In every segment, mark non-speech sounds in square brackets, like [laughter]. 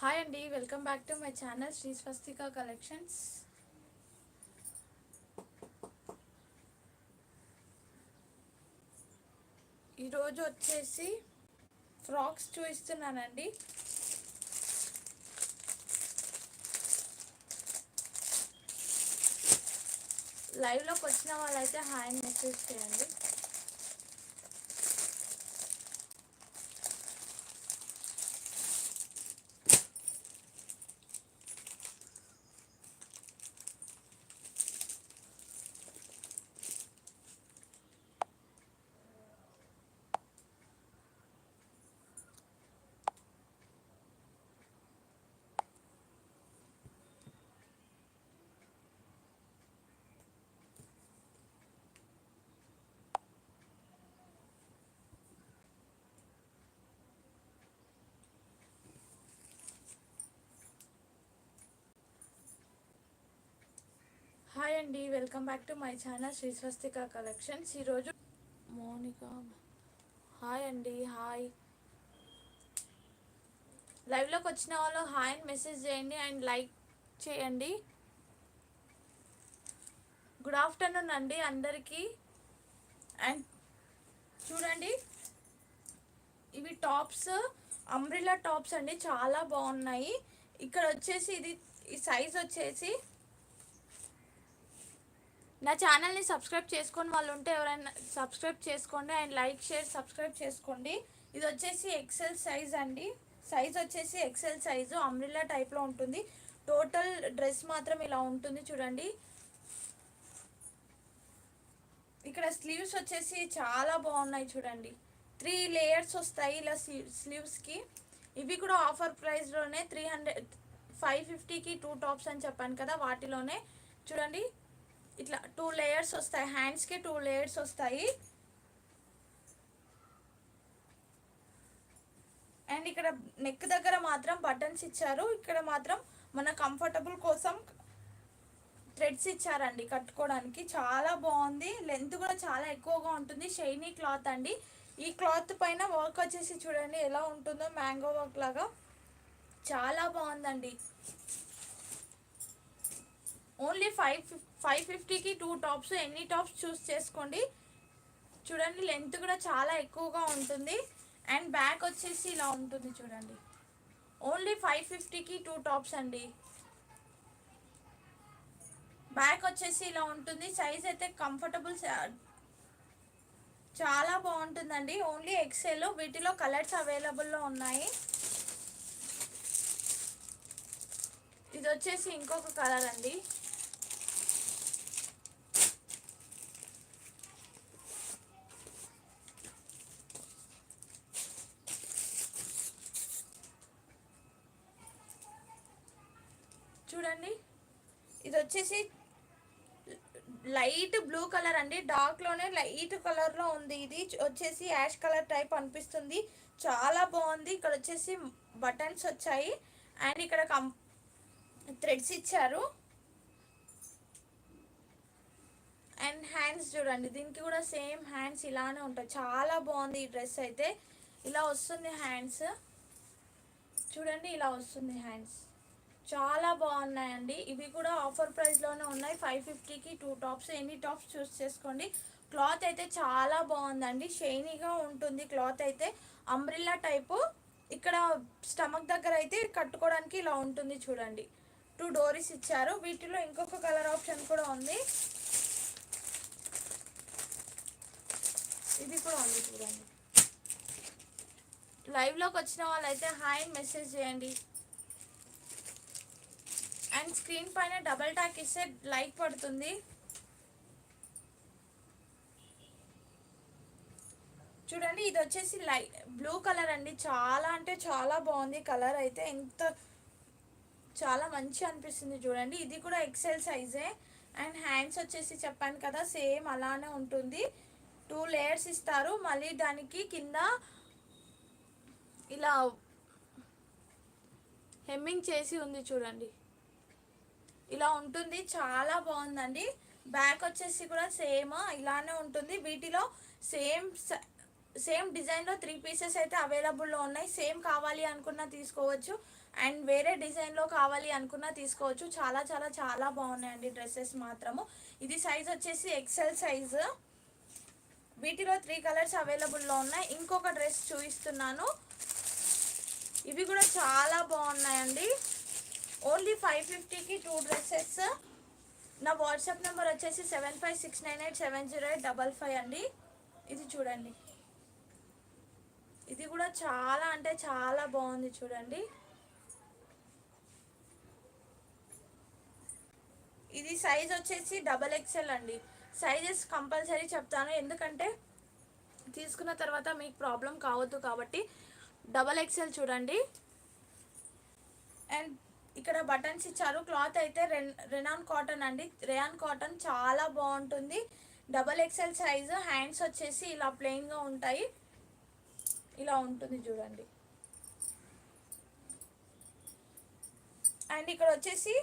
Hi అండి welcome back to my channel Shri Swastika collections ఈరోజు వచ్చేసి ఫ్రాక్స్ చూపిస్తున్నానండి లైవ్లోకి వచ్చిన వాళ్ళైతే హాయ్ అని మెసేజ్ చేయండి. హాయ్ అండి welcome back to my channel Sri Swastika collections. ఈరోజు మోనిక హాయ్ అండి హాయ్. లైవ్లోకి వచ్చిన వాళ్ళు హాయ్ అని మెసేజ్ చేయండి అండ్ లైక్ చేయండి. గుడ్ ఆఫ్టర్నూన్ అండి అందరికీ. అండ్ చూడండి ఇవి టాప్స్ అంబ్రిలా టాప్స్ అండి చాలా బాగున్నాయి. ఇక్కడ వచ్చేసి ఇది ఈ సైజ్ వచ్చేసి నా ఛానల్ని సబ్స్క్రైబ్ చేసుకొని వాళ్ళు ఉంటే ఎవరైనా సబ్స్క్రైబ్ చేసుకోండి అండ్ లైక్ షేర్ సబ్స్క్రైబ్ చేసుకోండి. ఇది వచ్చేసి ఎక్సెల్ సైజ్ అండి. సైజ్ వచ్చేసి ఎక్సెల్ సైజు అమ్రిల్లా టైప్లో ఉంటుంది. టోటల్ డ్రెస్ మాత్రం ఇలా ఉంటుంది చూడండి. ఇక్కడ స్లీవ్స్ వచ్చేసి చాలా బాగున్నాయి చూడండి. త్రీ లేయర్స్ వస్తాయి ఇలా స్లీవ్స్కి ఇవి కూడా ఆఫర్ ప్రైస్లోనే త్రీ హండ్రెడ్ ఫైవ్ ఫిఫ్టీకి టూ టాప్స్ అని చెప్పాను కదా వాటిలోనే. చూడండి ఇట్లా టూ లేయర్స్ వస్తాయి. హ్యాండ్స్కి టూ లేయర్స్ వస్తాయి. అండ్ ఇక్కడ నెక్ దగ్గర మాత్రం బటన్స్ ఇచ్చారు. ఇక్కడ మాత్రం మన కంఫర్టబుల్ కోసం థ్రెడ్స్ ఇచ్చారండి కట్టుకోవడానికి. చాలా బాగుంది. లెంత్ కూడా చాలా ఎక్కువగా ఉంటుంది. షైనీ క్లాత్ అండి. ఈ క్లాత్ పైన వర్క్ వచ్చేసి చూడండి ఎలా ఉంటుందో. మ్యాంగో వర్క్ లాగా. చాలా బాగుందండి. ఓన్లీ ఫైవ్ ఫైవ్ ఫిఫ్టీకి టూ టాప్స్ ఎన్ని టాప్స్ చూస్ చేసుకోండి. చూడండి లెంత్ కూడా చాలా ఎక్కువగా ఉంటుంది. అండ్ బ్యాక్ వచ్చేసి ఇలా ఉంటుంది చూడండి. ఓన్లీ ఫైవ్ ఫిఫ్టీకి టూ టాప్స్ అండి. బ్యాక్ వచ్చేసి ఇలా ఉంటుంది. సైజ్ అయితే కంఫర్టబుల్ చాలా బాగుంటుందండి. ఓన్లీ ఎక్సెల్ వీటిలో కలర్స్ అవైలబుల్లో ఉన్నాయి. ఇది వచ్చేసి ఇంకొక కలర్ అండి చూడండి ఇది వచ్చేసి లైట్ బ్లూ కలర్ అండి డార్క్లోనే లైట్ కలర్లో ఉంది. ఇది వచ్చేసి యాష్ కలర్ టైప్ అనిపిస్తుంది. చాలా బాగుంది. ఇక్కడ వచ్చేసి బటన్స్ వచ్చాయి. అండ్ ఇక్కడ కం థ్రెడ్స్ ఇచ్చారు. అండ్ హ్యాండ్స్ చూడండి. దీనికి కూడా సేమ్ హ్యాండ్స్ ఇలానే ఉంటాయి. చాలా బాగుంది ఈ డ్రెస్ అయితే. ఇలా వస్తుంది హ్యాండ్స్ చూడండి ఇలా వస్తుంది హ్యాండ్స్ చాలా బాగున్నాయండి. ఇవి కూడా ఆఫర్ ప్రైస్లోనే ఉన్నాయి. ఫైవ్ ఫిఫ్టీకి two tops any tops choose చేసుకోండి. క్లాత్ అయితే చాలా బాగుందండి. షైనీగా ఉంటుంది క్లాత్ అయితే. అంబ్రిల్లా టైపు ఇక్కడ స్టమక్ దగ్గర అయితే కట్టుకోవడానికి ఇలా ఉంటుంది చూడండి. టూ డోరీస్ ఇచ్చారు. వీటిలో ఇంకొక కలర్ ఆప్షన్ కూడా ఉంది. ఇది కూడా ఉంది చూడండి. లైవ్లోకి వచ్చిన వాళ్ళైతే హాయ్ మెసేజ్ చేయండి. అండ్ స్క్రీన్ పైన డబల్ ట్యాక్ ఇస్తే లైక్ పడుతుంది. చూడండి ఇది వచ్చేసి లై బ్లూ కలర్ అండి. చాలా అంటే చాలా బాగుంది కలర్ అయితే. ఎంత చాలా మంచి అనిపిస్తుంది చూడండి. ఇది కూడా ఎక్సెల్ సైజే అండ్ హ్యాండ్స్ వచ్చేసి చెప్పాను కదా సేమ్ అలానే ఉంటుంది. టూ లేయర్స్ ఇస్తారు. మళ్ళీ దానికి కింద ఇలా హెమ్మింగ్ చేసి ఉంది చూడండి. ఇలా ఉంటుంది. చాలా బాగుందండి. బ్యాక్ వచ్చేసి కూడా సేమ్ ఇలానే ఉంటుంది. వీటిలో సేమ్ సేమ్ డిజైన్లో త్రీ పీసెస్ అయితే అవైలబుల్లో ఉన్నాయి. సేమ్ కావాలి అనుకున్నా తీసుకోవచ్చు. అండ్ వేరే డిజైన్లో కావాలి అనుకున్నా తీసుకోవచ్చు. చాలా చాలా చాలా బాగున్నాయండి డ్రెస్సెస్ మాత్రము. ఇది సైజ్ వచ్చేసి ఎక్సెల్ సైజు వీటిలో త్రీ కలర్స్ అవైలబుల్లో ఉన్నాయి. ఇంకొక డ్రెస్ చూపిస్తున్నాను. ఇవి కూడా చాలా బాగున్నాయండి. ఓన్లీ ఫైవ్ ఫిఫ్టీకి టూ డ్రెస్సెస్. నా వాట్సాప్ నెంబర్ వచ్చేసి seven five six nine eight seven zero eight double five అండి. ఇది చూడండి. ఇది కూడా చాలా అంటే చాలా బాగుంది చూడండి. ఇది సైజ్ వచ్చేసి డబల్ ఎక్సెల్ అండి. సైజెస్ కంపల్సరీ చెప్తాను. ఎందుకంటే తీసుకున్న తర్వాత మీకు ప్రాబ్లం కావద్దు కాబట్టి డబల్ ఎక్సెల్ చూడండి. అండ్ ఇక్కడ బటన్స్ ఇచ్చారు. క్లాత్ అయితే రెన్ రెనాన్ కాటన్ అండి. రేయాన్ కాటన్ చాలా బాగుంటుంది. Double XL size. హ్యాండ్స్ వచ్చేసి ఇలా ప్లెయిన్గా ఉంటాయి. ఇలా ఉంటుంది చూడండి. అండ్ ఇక్కడ వచ్చేసి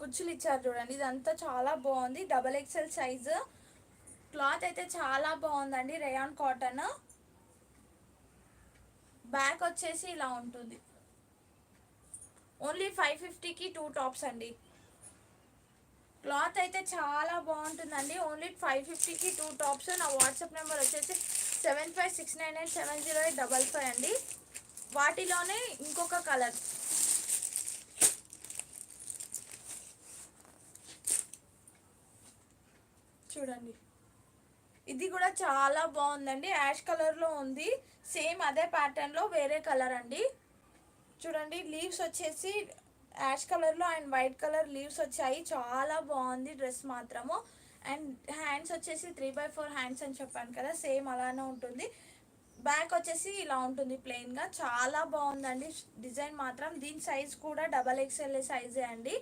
కుచ్చులు ఇచ్చారు చూడండి. ఇదంతా చాలా బాగుంది. Double XL size. క్లాత్ అయితే చాలా బాగుందండి. Rayon cotton. బ్యాక్ వచ్చేసి ఇలా ఉంటుంది. ఓన్లీ ఫైవ్ ఫిఫ్టీకి టూ టాప్స్ అండి. క్లాత్ అయితే చాలా బాగుంటుందండి. ఓన్లీ ఫైవ్ ఫిఫ్టీకి టూ టాప్స్. నా వాట్సాప్ నెంబర్ వచ్చేసి seven five six nine eight seven zero eight double five అండి. వాటిలోనే ఇంకొక కలర్. చూడండి. ఇది కూడా చాలా బాగుందండి. యాష్ కలర్లో ఉంది. సేమ్ అదే ప్యాటర్న్లో వేరే కలర్ అండి. చూడండి లీవ్స్ వచ్చేసి యాష్ కలర్లో అండ్ వైట్ కలర్ లీవ్స్ వచ్చాయి. చాలా బాగుంది డ్రెస్ మాత్రము. అండ్ హ్యాండ్స్ వచ్చేసి త్రీ బై ఫోర్ హ్యాండ్స్ అని చెప్పాను కదా సేమ్ అలానే ఉంటుంది. బ్యాక్ వచ్చేసి ఇలా ఉంటుంది ప్లెయిన్గా చాలా బాగుందండి డిజైన్ మాత్రం. దీని సైజ్ కూడా డబల్ ఎక్స్ఎల్ సైజే అండి.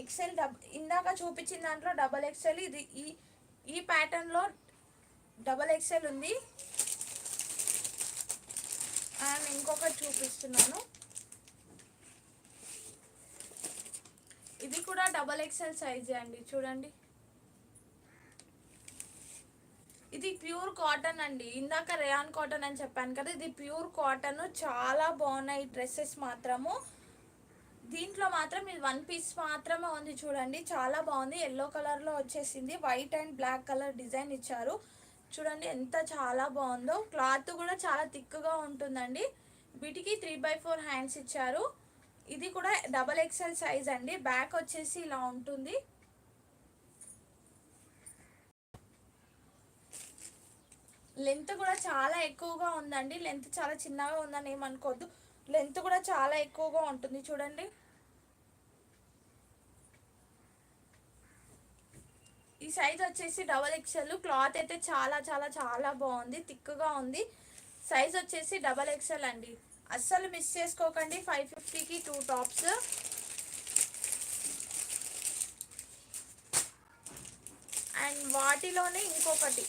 ఎక్సెల్ డబ్ ఇందాక చూపించిన దాంట్లో డబల్ ఎక్స్ఎల్ ఇది ఈ ఈ ప్యాటర్న్లో డబల్ ఎక్స్ఎల్ ఉంది. అండ్ ఇంకొకటి చూపిస్తున్నాను. ఇది కూడా డబల్ ఎక్స్ఎల్ సైజే అండి చూడండి. ఇది ప్యూర్ కాటన్ అండి. ఇందాక రేయాన్ కాటన్ అని చెప్పాను కదా ఇది ప్యూర్ కాటన్ చాలా బాగున్నాయి డ్రెస్సెస్ మాత్రము. దీంట్లో మాత్రం ఇది వన్ పీస్ మాత్రమే ఉంది చూడండి. చాలా బాగుంది. ఎల్లో కలర్లో వచ్చేసింది. White and black colour design ఇచ్చారు. చూడండి ఎంత చాలా బాగుందో. క్లాత్ కూడా చాలా థిక్గా ఉంటుందండి. వీటికి త్రీ బై ఫోర్ హ్యాండ్స్ ఇచ్చారు. ఇది కూడా డబల్ ఎక్స్ఎల్ సైజ్ అండి. బ్యాక్ వచ్చేసి ఇలా ఉంటుంది. లెంత్ కూడా చాలా ఎక్కువగా ఉందండి. లెంత్ చాలా చిన్నగా ఉందని ఏమనుకోవద్దు. లెంత్ కూడా చాలా ఎక్కువగా ఉంటుంది చూడండి. ఈ సైజ్ వచ్చేసి డబల్ ఎక్స్ఎల్. క్లాత్ అయితే చాలా చాలా చాలా బాగుంది. థిక్గా ఉంది. సైజ్ వచ్చేసి డబల్ ఎక్స్ఎల్ అండి. అస్సలు మిస్ చేసుకోకండి. ఫైవ్ ఫిఫ్టీకి టూ టాప్స్ అండ్ వాటిలోనే ఇంకొకటి.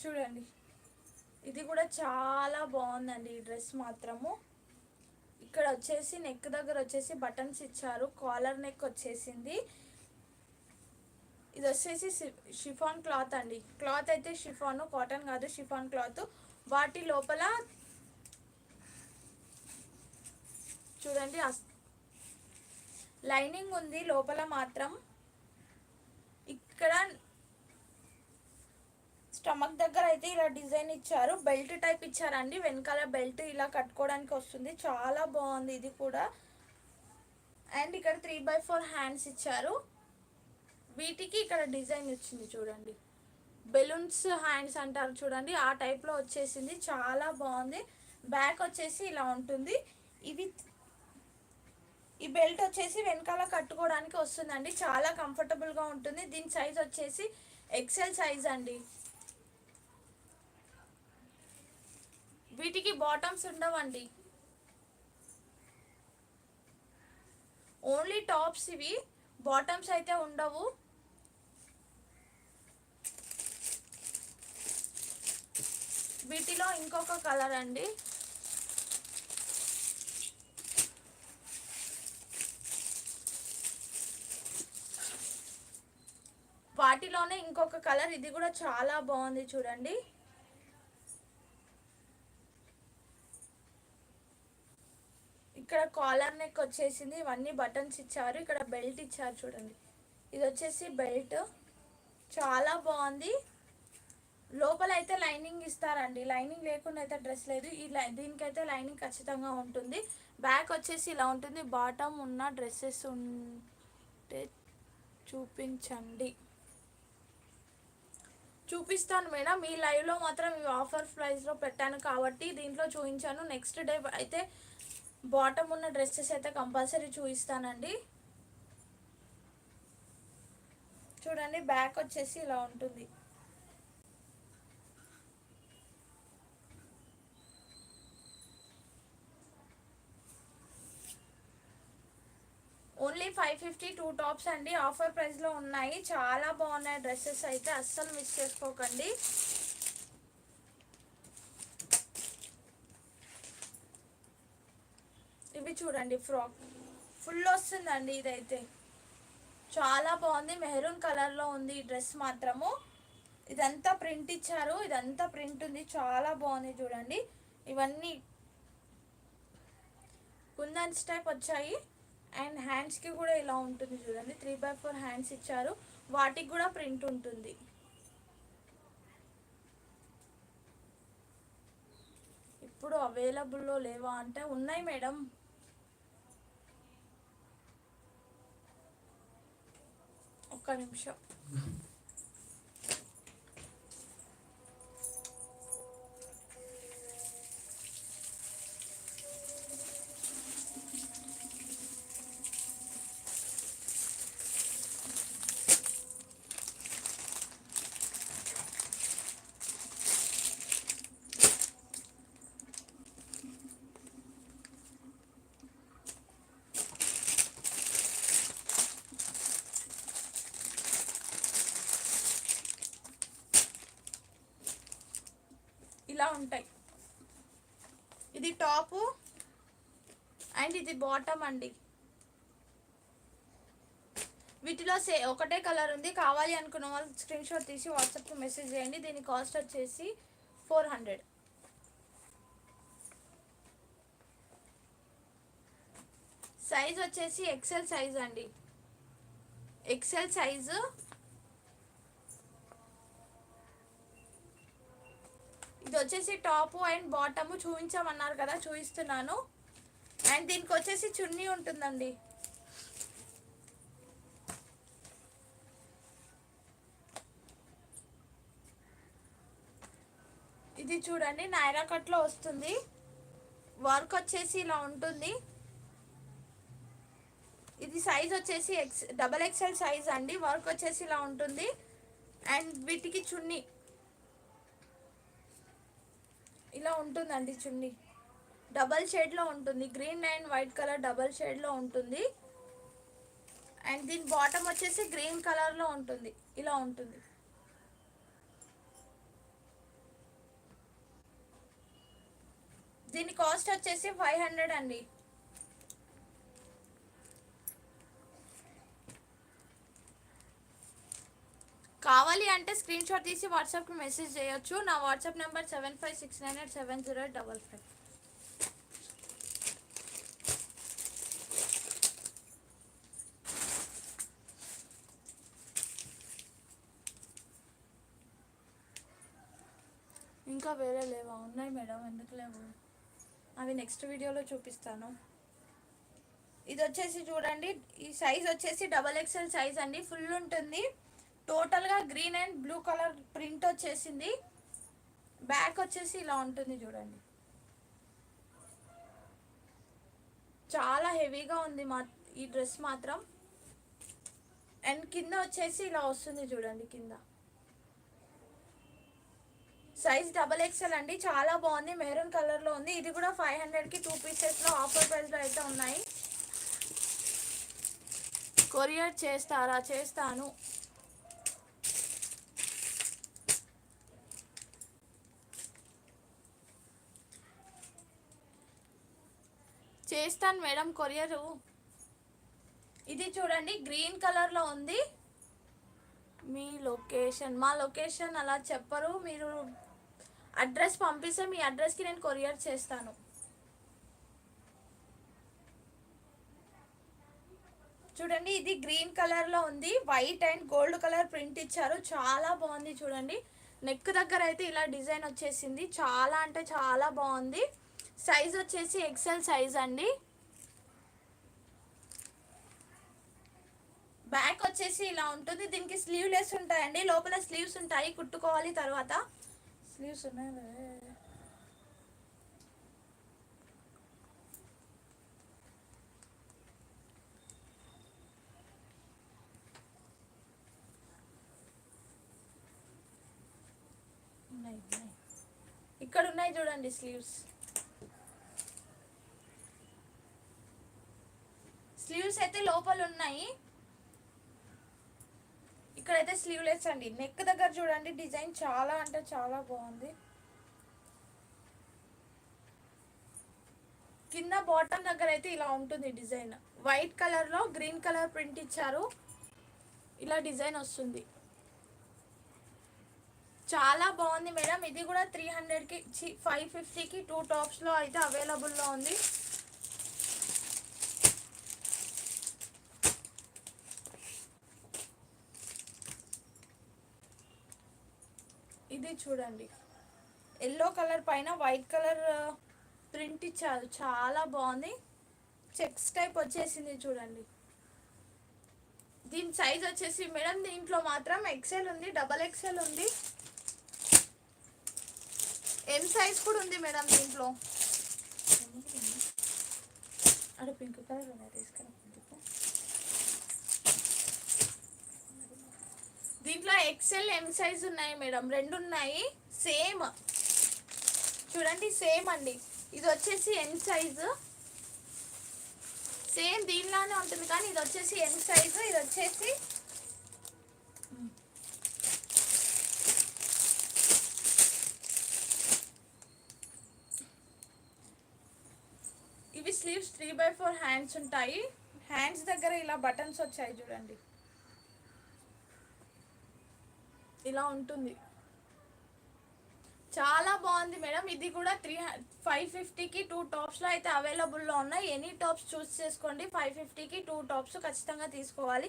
చూడండి. ఇది కూడా చాలా బాగుందండి ఈ డ్రెస్ మాత్రము. ఇక్కడ వచ్చేసి నెక్ దగ్గర వచ్చేసి బటన్స్ ఇచ్చారు. కాలర్ నెక్ వచ్చేసింది. ఇది వచ్చేసి షిఫాన్ క్లాత్ అండి. క్లాత్ అయితే షిఫాన్ కాటన్ కాదు షిఫాన్ క్లాత్. వాటి లోపల చూడండి లైనింగ్ ఉంది లోపల మాత్రం. ఇక్కడ స్టమక్ దగ్గర అయితే ఇలా డిజైన్ ఇచ్చారు. బెల్ట్ టైప్ ఇచ్చారండి. వెనకాల బెల్ట్ ఇలా కట్టుకోవడానికి వస్తుంది. చాలా బాగుంది ఇది కూడా. అండ్ ఇక్కడ త్రీ బై ఫోర్ హ్యాండ్స్ ఇచ్చారు. వీటికి ఇక్కడ డిజైన్ వచ్చింది చూడండి. బెలూన్స్ హ్యాండ్స్ అంటారు చూడండి. ఆ టైప్లో వచ్చేసింది. చాలా బాగుంది. బ్యాక్ వచ్చేసి ఇలా ఉంటుంది. ఇవి ఈ బెల్ట్ వచ్చేసి వెనకాల కట్టుకోవడానికి వస్తుందండి. చాలా కంఫర్టబుల్గా ఉంటుంది. దీని సైజ్ వచ్చేసి ఎక్సెల్ సైజ్ అండి. వీటికి బాటమ్స్ ఉండవండి. ఓన్లీ టాప్స్ ఇవి. బాటమ్స్ అయితే ఉండవు. వీటిలో ఇంకొక కలర్ అండి. వాటిలోనే ఇంకొక కలర్ ఇది కూడా చాలా బాగుంది చూడండి. ఇక్కడ కాలర్ నెక్ వచ్చేసింది ఇవన్నీ బటన్స్ ఇచ్చారు ఇక్కడ బెల్ట్ ఇచ్చారు చూడండి. ఇది వచ్చేసి బెల్ట్. చాలా బాగుంది. లోపల అయితే లైనింగ్ ఇస్తారండి. లైనింగ్ లేకుండా అయితే డ్రెస్ లేదు. ఈ లై దీనికైతే లైనింగ్ ఖచ్చితంగా ఉంటుంది. బ్యాక్ వచ్చేసి ఇలా ఉంటుంది. బాటమ్ ఉన్న డ్రెస్సెస్ ఉంటే చూపించండి. చూపిస్తాను మేడం. ఈ లైవ్లో మాత్రం ఈ ఆఫర్ ప్రైస్లో పెట్టాను కాబట్టి దీంట్లో చూపించాను. నెక్స్ట్ డే అయితే బాటమ్ ఉన్న డ్రెస్సెస్ అయితే కంపల్సరీ చూపిస్తానండి. చూడండి బ్యాక్ వచ్చేసి ఇలా ఉంటుంది. Only five fifty two tops అండి. ఆఫర్ ప్రైస్లో ఉన్నాయి. చాలా బాగున్నాయి డ్రెస్సెస్ అయితే. అస్సలు మిస్ చేసుకోకండి. ఇవి చూడండి ఫ్రాక్. ఫుల్ వస్తుందండి ఇదైతే. చాలా బాగుంది. మెహరూన్ కలర్లో ఉంది ఈ డ్రెస్ మాత్రము. ఇదంతా ప్రింట్ ఇచ్చారు. ఇదంతా ప్రింట్ ఉంది. చాలా బాగుంది చూడండి. ఇవన్నీ కుందన్స్ టైప్ వచ్చాయి. అండ్ హ్యాండ్స్కి కూడా ఇలా ఉంటుంది చూడండి. త్రీ బై ఫోర్ హ్యాండ్స్ ఇచ్చారు. వాటికి కూడా ప్రింట్ ఉంటుంది. ఇప్పుడు అవైలబుల్లో లేవా అంటే ఉన్నాయి మేడం. ఒక్క నిమిషం [laughs] ఇలా ఉంటాయి. ఇది టాపు అండ్ ఇది బాటమ్ అండి. వీటిలో సే ఒకటే కలర్ ఉంది. కావాలి అనుకున్న వాళ్ళు స్క్రీన్ షాట్ తీసి వాట్సాప్కి మెసేజ్ చేయండి. దీని కాస్ట్ వచ్చేసి ఫోర్ హండ్రెడ్. సైజ్ వచ్చేసి ఎక్సెల్ సైజ్ అండి. ఎక్సెల్ సైజు ఇది వచ్చేసి టాప్ అండ్ బాటమ్ చూపించమన్నారు కదా చూపిస్తున్నాను. అండ్ దీనికి వచ్చేసి చున్నీ ఉంటుందండి. ఇది చూడండి నైరా కట్లో వస్తుంది. వర్క్ వచ్చేసి ఇలా ఉంటుంది. ఇది సైజ్ వచ్చేసి ఎక్స్ డబల్ ఎక్స్ఎల్ సైజ్ అండి. వర్క్ వచ్చేసి ఇలా ఉంటుంది. అండ్ వీటికి చున్నీ. ఇలా ఉంటుందండి చున్నీ. డబల్ షేడ్లో ఉంటుంది. Green and white colour double షేడ్లో ఉంటుంది. అండ్ దీని బాటమ్ వచ్చేసి గ్రీన్ కలర్లో ఉంటుంది. ఇలా ఉంటుంది. దీని కాస్ట్ వచ్చేసి ఫైవ్ హండ్రెడ్ అండి. కావాలి అంటే స్క్రీన్ షాట్ తీసి వాట్సాప్కి మెసేజ్ చేయొచ్చు. నా WhatsApp number seven five six nine eight seven zero eight double five ఇంకా వేరే లేవా? ఉన్నాయి మేడం ఎందుకు లేవు? అవి నెక్స్ట్ వీడియోలో చూపిస్తాను. ఇది వచ్చేసి చూడండి ఈ సైజ్ వచ్చేసి డబల్ ఎక్స్ఎల్ సైజ్ అండి. ఫుల్ ఉంటుంది. టోటల్గా green and blue colour print వచ్చేసింది. బ్యాక్ వచ్చేసి ఇలా ఉంటుంది చూడండి. చాలా హెవీగా ఉంది మా ఈ డ్రెస్ మాత్రం. అండ్ కింద వచ్చేసి ఇలా వస్తుంది చూడండి కింద. సైజ్ డబల్ ఎక్స్ఎల్ అండి. చాలా బాగుంది. మెరూన్ కలర్లో ఉంది. ఇది కూడా ఫైవ్ హండ్రెడ్కి టూ పీసెస్లో ఆఫర్ ప్రైస్లో అయితే ఉన్నాయి. కొరియర్ చేస్తారా? చేస్తాను. చేస్తాను మేడం కొరియరు. ఇది చూడండి గ్రీన్ కలర్లో ఉంది. మీ లొకేషన్ మా లొకేషన్ అలా చెప్పరు. మీరు అడ్రస్ పంపిస్తే మీ అడ్రస్కి నేను కొరియర్ చేస్తాను. చూడండి ఇది గ్రీన్ కలర్లో ఉంది. White and gold colour print ఇచ్చారు. చాలా బాగుంది చూడండి. నెక్ దగ్గర అయితే ఇలా డిజైన్ వచ్చేసింది. చాలా అంటే చాలా బాగుంది. సైజ్ వచ్చేసి ఎక్సెల్ సైజ్ అండి. బ్యాక్ వచ్చేసి ఇలా ఉంటుంది. దీనికి స్లీవ్ లెస్ ఉంటాయండి. లోపల స్లీవ్స్ ఉంటాయి. కుట్టుకోవాలి తర్వాత. స్లీవ్స్ ఉన్నాయి ఇక్కడ ఉన్నాయి చూడండి స్లీవ్స్ స్లీవ్స్ అయితే లోపల ఉన్నాయి ఇక్కడైతే స్లీవ్లెస్ అండి. నెక్ దగ్గర చూడండి డిజైన్ చాలా అంటే చాలా బాగుంది. కింద బాటమ్ దగ్గర అయితే ఇలా ఉంటుంది డిజైన్. వైట్ కలర్లో గ్రీన్ కలర్ ప్రింట్ ఇచ్చారు. ఇలా డిజైన్ వస్తుంది. చాలా బాగుంది మేడం. ఇది కూడా త్రీ హండ్రెడ్కి ఫైవ్ ఫిఫ్టీకి టూ టాప్స్లో అయితే అవైలబుల్లో ఉంది. ఇది చూడండి. ఎల్లో కలర్ పైన వైట్ కలర్ ప్రింట్ ఇచ్చారు చాలా బాగుంది. చెక్స్ టైప్ వచ్చేసింది చూడండి. దీని సైజ్ వచ్చేసి మేడం దీంట్లో మాత్రం ఎక్సెల్ ఉంది డబల్ ఎక్సెల్ ఉంది. ఎం సైజ్ కూడా ఉంది మేడం దీంట్లో. అక్కడ పింక్ కలర్ ఉన్నాయి తీసుకురా. దీంట్లో ఎక్సెల్ ఎం సైజ్ ఉన్నాయి మేడం. రెండు ఉన్నాయి సేమ్ చూడండి సేమ్ అండి. ఇది వచ్చేసి ఎం సైజు సేమ్ దీనిలానే ఉంటుంది కానీ ఇది వచ్చేసి ఎం సైజు ఇది వచ్చేసి ఇవి sleeves three by four hands ఉంటాయి. హ్యాండ్స్ దగ్గర ఇలా బటన్స్ వచ్చాయి చూడండి. ఇలా ఉంటుంది. చాలా బాగుంది మేడం. ఇది కూడా త్రీ ఫైవ్ ఫిఫ్టీకి టూ టాప్స్లో అయితే అవైలబుల్లో ఉన్నాయి. ఎనీ టాప్స్ చూస్ చేసుకోండి. ఫైవ్ ఫిఫ్టీకి టూ టాప్స్ ఖచ్చితంగా తీసుకోవాలి.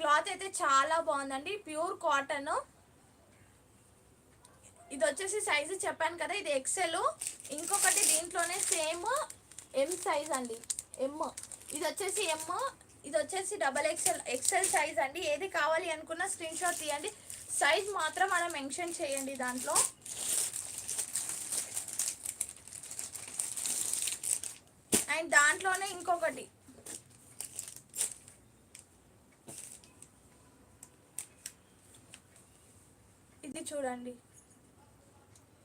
క్లాత్ అయితే చాలా బాగుందండి. Pure cotton. ఇది వచ్చేసి సైజు చెప్పాను కదా ఇది ఎక్సెల్ ఇంకొకటి దీంట్లోనే సేమ్ ఎం సైజ్ అండి. ఎమ్ ఇది వచ్చేసి ఎమ్ ఇది వచ్చేసి డబల్ ఎక్సెల్ ఎక్సెల్ సైజ్ అండి. ఏది కావాలి అనుకున్న స్క్రీన్ షాట్ తీయండి. సైజ్ మాత్రం మనం మెన్షన్ చేయండి దాంట్లో. అండ్ దాంట్లోనే ఇంకొకటి. ఇది చూడండి.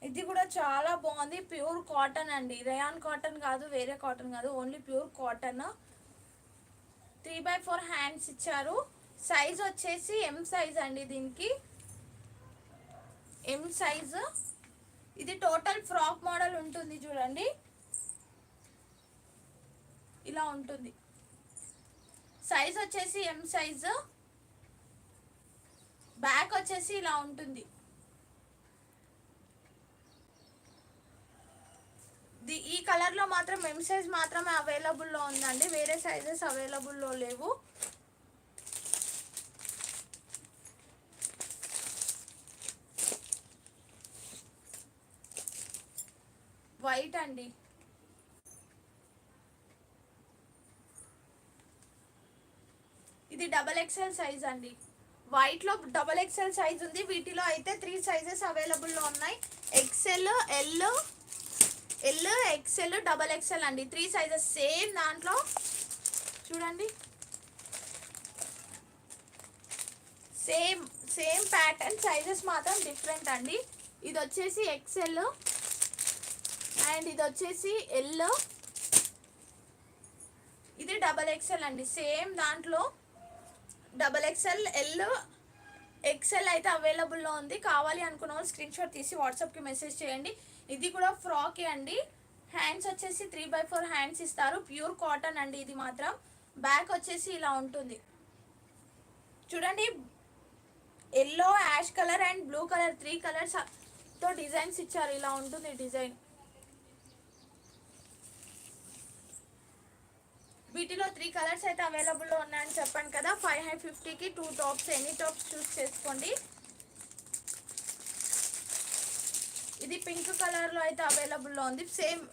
ఇది కూడా చాలా బాగుంది. ప్యూర్ కాటన్ అండి. రయాన్ కాటన్ కాదు వేరే కాటన్ కాదు. Only pure cotton three by four hands ఇచ్చారు. సైజ్ వచ్చేసి ఎం సైజ్ అండి దీనికి. ఎం సైజ్ ఇది టోటల్ ఫ్రాక్ మోడల్ ఉంటుంది చూడండి. ఇలా ఉంటుంది. సైజ్ వచ్చేసి ఎం సైజు బ్యాక్ వచ్చేసి ఇలా ఉంటుంది. ది ఈ కలర్లో మాత్రం ఎం సైజ్ మాత్రమే అవైలబుల్లో ఉందండి. వేరే సైజెస్ అవైలబుల్లో లేవు. వైట్ అండి. ఇది డబల్ ఎక్స్ఎల్ సైజ్ అండి. వైట్లో డబల్ ఎక్స్ఎల్ సైజ్ ఉంది. వీటిలో అయితే త్రీ సైజెస్ అవైలబుల్లో ఉన్నాయి. XL L L XL double XL అండి. త్రీ సైజెస్ సేమ్ దాంట్లో. చూడండి. సేమ్ సేమ్ ప్యాటర్న్ సైజెస్ మాత్రం డిఫరెంట్ అండి. ఇది వచ్చేసి ఎక్స్ఎల్ అండ్ ఇది వచ్చేసి ఎల్ ఇది డబల్ ఎక్స్ఎల్ అండి. సేమ్ దాంట్లో డబల్ ఎక్స్ఎల్ ఎల్ ఎక్స్ఎల్ అయితే అవైలబుల్లో ఉంది. కావాలి అనుకున్న వాళ్ళు స్క్రీన్ షాట్ తీసి వాట్సాప్కి మెసేజ్ చేయండి. ఇది కూడా ఫ్రాకే అండి. హ్యాండ్స్ వచ్చేసి త్రీ బై ఫోర్ హ్యాండ్స్ ఇస్తారు. ప్యూర్ కాటన్ అండి ఇది మాత్రం. బ్యాక్ వచ్చేసి ఇలా ఉంటుంది. చూడండి. Yellow ash colour and blue colour three కలర్స్తో డిజైన్స్ ఇచ్చారు. ఇలా ఉంటుంది డిజైన్. వీటిలో త్రీ కలర్స్ అయితే అవైలబుల్లో ఉన్నాయని చెప్పాను కదా. ఫైవ్ హండ్రెడ్ ఫిఫ్టీకి two tops any tops choose చేసుకోండి. ఇది పింక్ కలర్లో అయితే అవైలబుల్లో ఉంది. సేమ్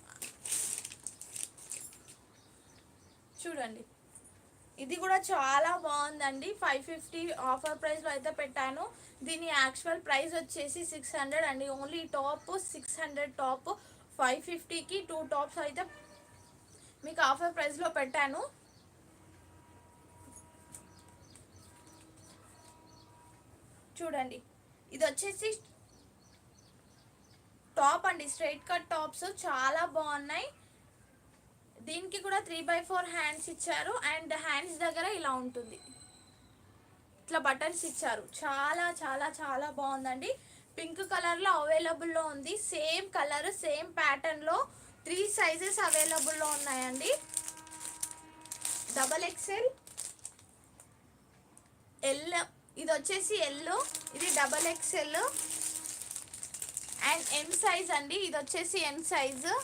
చూడండి. ఇది కూడా చాలా బాగుందండి. ఫైవ్ ఫిఫ్టీ ఆఫర్ ప్రైస్లో అయితే పెట్టాను. దీని యాక్చువల్ ప్రైస్ వచ్చేసి సిక్స్ హండ్రెడ్ అండి. Only top six hundred top five ఫిఫ్టీకి టూ టాప్స్ అయితే మీకు ఆఫర్ ప్రైస్లో పెట్టాను. చూడండి. ఇది వచ్చేసి టాప్ అండి. స్ట్రైట్ కట్ టాప్స్ చాలా బాగున్నాయి. దీనికి కూడా త్రీ బై ఫోర్ హ్యాండ్స్ ఇచ్చారు. అండ్ హ్యాండ్స్ దగ్గర ఇలా ఉంటుంది. ఇట్లా బటన్స్ ఇచ్చారు. చాలా చాలా చాలా బాగుందండి. పింక్ కలర్లో అవైలబుల్లో ఉంది. సేమ్ కలర్ సేమ్ ప్యాటర్న్లో త్రీ సైజెస్ అవైలబుల్లో ఉన్నాయండి. డబల్ ఎక్సెల్ ఎల్ ఇది వచ్చేసి ఎల్ ఇది double XL and M size అండి ఇది వచ్చేసి ఎం సైజు.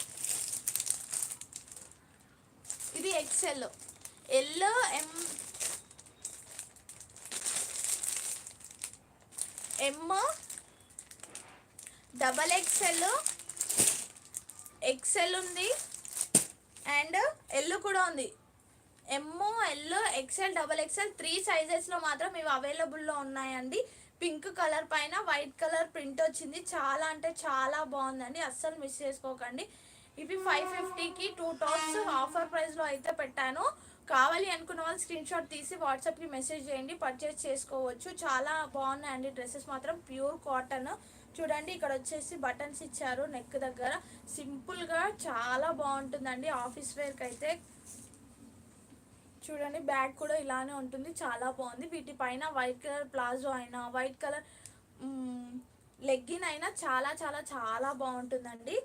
ఇది XL L M M double XL XL ఉంది అండ్ ఎల్ కూడా ఉంది. M L XL double XL three సైజెస్లో మాత్రం ఇవి అవైలబుల్లో ఉన్నాయండి. పింక్ కలర్ పైన వైట్ కలర్ ప్రింట్ వచ్చింది. చాలా అంటే చాలా బాగుందండి. అస్సలు మిస్ చేసుకోకండి. ఇవి ఫైవ్ ఫిఫ్టీకి టూ టాప్స్ ఆఫర్ ప్రైస్లో అయితే పెట్టాను. కావాలి అనుకున్న వాళ్ళు స్క్రీన్ షాట్ తీసి వాట్సాప్కి మెసేజ్ చేయండి. పర్చేస్ చేసుకోవచ్చు. చాలా బాగున్నాయండి డ్రెస్సెస్ మాత్రం. ప్యూర్ కాటన్ చూడండి ఇక్కడ వచ్చేసి బటన్స్ ఇచ్చారు నెక్ దగ్గర. సింపుల్గా చాలా బాగుంటుందండి ఆఫీస్ వేర్కి అయితే. చూడండి బ్యాగ్ కూడా ఇలానే ఉంటుంది చాలా బాగుంది. వీటి పైన వైట్ కలర్ ప్లాజో అయినా వైట్ కలర్ లెగ్గిన్ అయినా చాలా చాలా చాలా బాగుంటుందండి.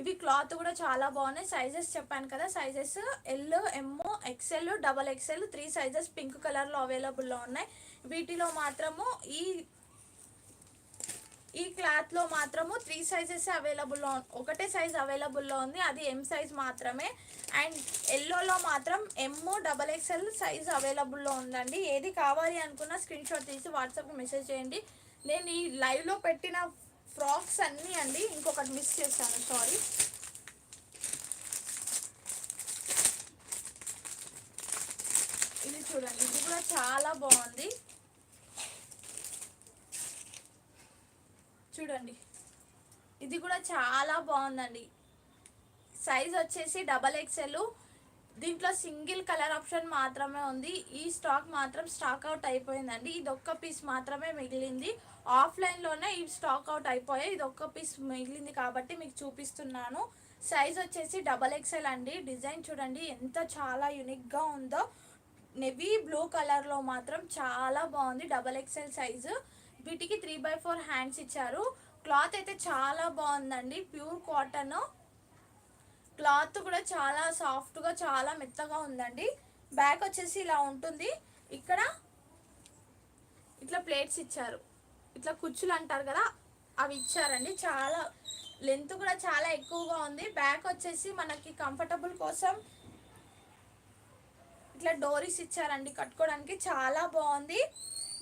ఇవి క్లాత్ కూడా చాలా బాగున్నాయి. సైజెస్ చెప్పాను కదా sizes L M XL double XL three sizes pink కలర్లో అవైలబుల్లో ఉన్నాయి. వీటిలో మాత్రము ఈ ఈ క్లాత్లో మాత్రము త్రీ సైజెస్ అవైలబుల్లో ఒకటే సైజ్ అవైలబుల్లో ఉంది. అది ఎం సైజ్ మాత్రమే. అండ్ ఎల్లోలో మాత్రం ఎమ్ డబల్ ఎక్స్ఎల్ సైజ్ అవైలబుల్లో ఉందండి. ఏది కావాలి అనుకున్న స్క్రీన్ షాట్ తీసి వాట్సాప్కి మెసేజ్ చేయండి. నేను ఈ లైవ్లో పెట్టిన ఫ్రాక్స్ అన్నీ అండి ఇంకొకటి మిస్ చేశాను సారీ ఇది చూడండి ఇది కూడా చాలా బాగుంది. చూడండి. ఇది కూడా చాలా బాగుందండి. సైజ్ వచ్చేసి డబల్ ఎక్స్ఎల్ దీంట్లో సింగిల్ కలర్ ఆప్షన్ మాత్రమే ఉంది. ఈ స్టాక్ మాత్రం స్టాక్ అవుట్ అయిపోయిందండి. ఇది ఒక్క పీస్ మాత్రమే మిగిలింది. ఆఫ్లైన్లోనే ఈ స్టాక్ అవుట్ అయిపోయాయి. ఇది ఒక్క పీస్ మిగిలింది కాబట్టి మీకు చూపిస్తున్నాను. సైజ్ వచ్చేసి డబల్ ఎక్స్ఎల్ అండి. డిజైన్ చూడండి ఎంత చాలా యునిక్గా ఉందో. నెవీ బ్లూ కలర్లో మాత్రం చాలా బాగుంది. డబల్ ఎక్స్ఎల్ సైజు వీటికి త్రీ బై ఫోర్ హ్యాండ్స్ ఇచ్చారు. క్లాత్ అయితే చాలా బాగుందండి. ప్యూర్ కాటన్ క్లాత్ కూడా చాలా సాఫ్ట్గా చాలా మెత్తగా ఉందండి. బ్యాక్ వచ్చేసి ఇలా ఉంటుంది. ఇక్కడ ఇట్లా ప్లేట్స్ ఇచ్చారు. ఇట్లా కుచ్చులు అంటారు కదా అవి ఇచ్చారండి. చాలా లెంత్ కూడా చాలా ఎక్కువగా ఉంది. బ్యాక్ వచ్చేసి మనకి కంఫర్టబుల్ కోసం ఇట్లా డోరీస్ ఇచ్చారండి. కట్టుకోవడానికి చాలా బాగుంది.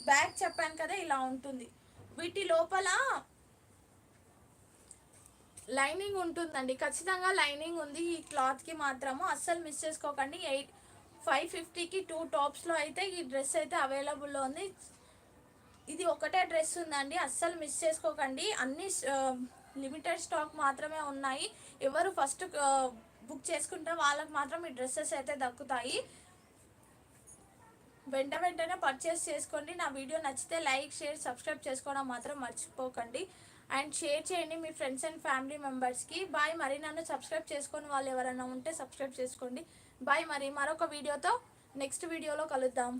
బ్యాగ్ చెప్పాను కదా ఇలా ఉంటుంది. వీటి లోపల లైనింగ్ ఉంటుందండి. ఖచ్చితంగా లైనింగ్ ఉంది ఈ క్లాత్కి మాత్రము. అస్సలు మిస్ చేసుకోకండి. ఎయిట్ ఫైవ్ ఫిఫ్టీకి టూ టాప్స్లో అయితే ఈ డ్రెస్ అయితే అవైలబుల్లో ఉంది. ఇది ఒకటే డ్రెస్ ఉందండి. అస్సలు మిస్ చేసుకోకండి. అన్ని లిమిటెడ్ స్టాక్ మాత్రమే ఉన్నాయి. ఎవరు ఫస్ట్ బుక్ చేసుకుంటే వాళ్ళకి మాత్రం ఈ డ్రెస్సెస్ అయితే దక్కుతాయి. వెంట వెంటనే పర్చేస్ చేసుకోండి. నా వీడియో నచ్చితే లైక్ షేర్ సబ్స్క్రైబ్ చేసుకోవడం మాత్రం మర్చిపోకండి. అండ్ షేర్ చేయండి మీ ఫ్రెండ్స్ అండ్ ఫ్యామిలీ మెంబర్స్కి బాయ్ మరి నన్ను సబ్స్క్రైబ్ చేసుకొని వాళ్ళు ఎవరైనా ఉంటే సబ్స్క్రైబ్ చేసుకోండి. బాయ్ మరి మరొక వీడియోతో నెక్స్ట్ వీడియోలో కలుద్దాం.